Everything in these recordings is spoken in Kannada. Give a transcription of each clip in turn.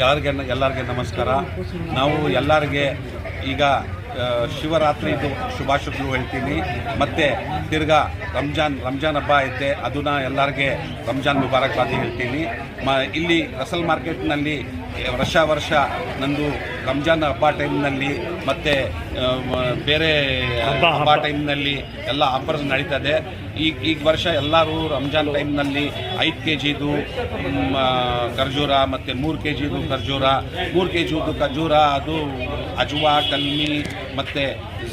ಎಲ್ಲರಿಗೆ ಎಲ್ಲರಿಗೆ ನಮಸ್ಕಾರ. ನಾವು ಎಲ್ಲರಿಗೆ ಈಗ ಶಿವರಾತ್ರಿ ಶಿವರಾತ್ರಿದು ಶುಭಾಶಯಗಳು ಹೇಳ್ತೀನಿ. ಮತ್ತು ತಿರ್ಗಾ ರಂಜಾನ್ ರಂಜಾನ್ ಹಬ್ಬ ಐತೆ, ಅದನ್ನ ಎಲ್ಲರಿಗೆ ರಂಜಾನ್ ಮುಬಾರಕ್ಬಾದಿ ಹೇಳ್ತೀನಿ. ಮ, ಇಲ್ಲಿ ರಸಲ್ ಮಾರ್ಕೆಟ್ನಲ್ಲಿ ವರ್ಷ ವರ್ಷ ನಂದು ರಂಜಾನ್ ಹಬ್ಬ ಟೈಮ್ನಲ್ಲಿ ಮತ್ತು ಬೇರೆ ಹಬ್ಬ ಟೈಮ್ನಲ್ಲಿ ಎಲ್ಲ ಆಫರ್ಸ್ ನಡೀತದೆ. ಈಗ ಈಗ ವರ್ಷ ಎಲ್ಲರೂ ರಂಜಾನ್ ಟೈಮ್ನಲ್ಲಿ ಐದು ಕೆ ಜಿದು ಖರ್ಜೂರ ಮತ್ತು ಮೂರು ಕೆ ಜಿದು ಖರ್ಜೂರ ಮೂರು ಕೆ ಜಿದು ಖರ್ಜೂರ ಅದು ಅಜುವಾ ಕಲ್ಮಿ ಮತ್ತು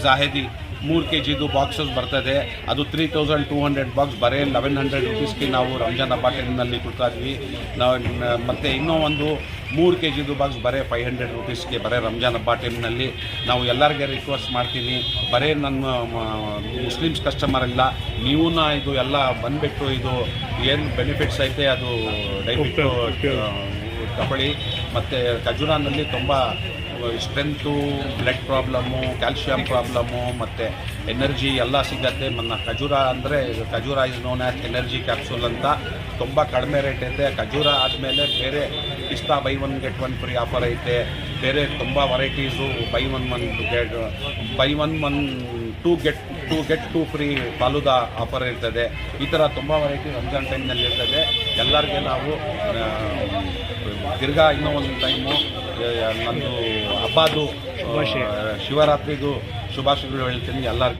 ಜಾಹೆದಿ. ಮೂರು ಕೆ ಜಿದು ಬಾಕ್ಸಸ್ ಬರ್ತದೆ. ಅದು three thousand two hundred box ಬರೀ ಲೆವೆನ್ ಹಂಡ್ರೆಡ್ ರುಪೀಸ್ಗೆ ನಾವು ರಂಜಾನ್ ಹಬ್ಬ ಟೈಮ್ನಲ್ಲಿ ಕೊಡ್ತಾ ಇದ್ವಿ. ನಾವು ಮತ್ತು ಇನ್ನೂ ಒಂದು ಮೂರು ಕೆ ಜಿದು ಬಾಕ್ಸ್ ಬರೀ ಫೈವ್ ಹಂಡ್ರೆಡ್ ರುಪೀಸ್ಗೆ ಬರೀ ರಂಜಾನ್ ಹಬ್ಬ ಟೈಮ್ನಲ್ಲಿ ನಾವು ಎಲ್ಲರಿಗೆ ರಿಕ್ವೆಸ್ಟ್ ಮಾಡ್ತೀನಿ. ಬರೇ ನನ್ನ ಮುಸ್ಲಿಮ್ಸ್ ಕಸ್ಟಮರ್ ಇಲ್ಲ ನೀವು ಇದು ಎಲ್ಲ ಬಂದುಬಿಟ್ಟು ಇದು ಏನು ಬೆನಿಫಿಟ್ಸ್ ಐತೆ ಅದು ದಯವಿಟ್ಟು ತಗೊಳ್ಳಿ ಮತ್ತು ಖಜುರಾನಲ್ಲಿ ತುಂಬ strength blood problem calcium problem ಮತ್ತು ಎನರ್ಜಿ ಎಲ್ಲ ಸಿಗತ್ತೆ. ನನ್ನ ಖಜೂರ ಅಂದರೆ, khajoor is known as energy capsule ಅಂತ. ತುಂಬ ಕಡಿಮೆ ರೇಟ್ ಐತೆ. ಖಜೂರ ಆದಮೇಲೆ ಬೇರೆ ಪಿಸ್ತಾ buy one get one free offer ಐತೆ. ಬೇರೆ ತುಂಬ varieties buy one one get buy one one two get two get two free falooda offer ಇರ್ತದೆ. ಈ ಥರ ತುಂಬ ವೆರೈಟಿ ರಂಜಾನ್ ಟೈಮ್ನಲ್ಲಿ ಇರ್ತದೆ ಎಲ್ಲರಿಗೆ ನಾವು ತಿರ್ಗಾ ಇನ್ನೂ ಒಂದು ಟೈಮು ನಂದು ಹಬ್ಬದು ಶಿವರಾತ್ರಿದು ಶುಭಾಶಯಗಳು ಹೇಳ್ತೀನಿ ಎಲ್ಲರಿಗೂ.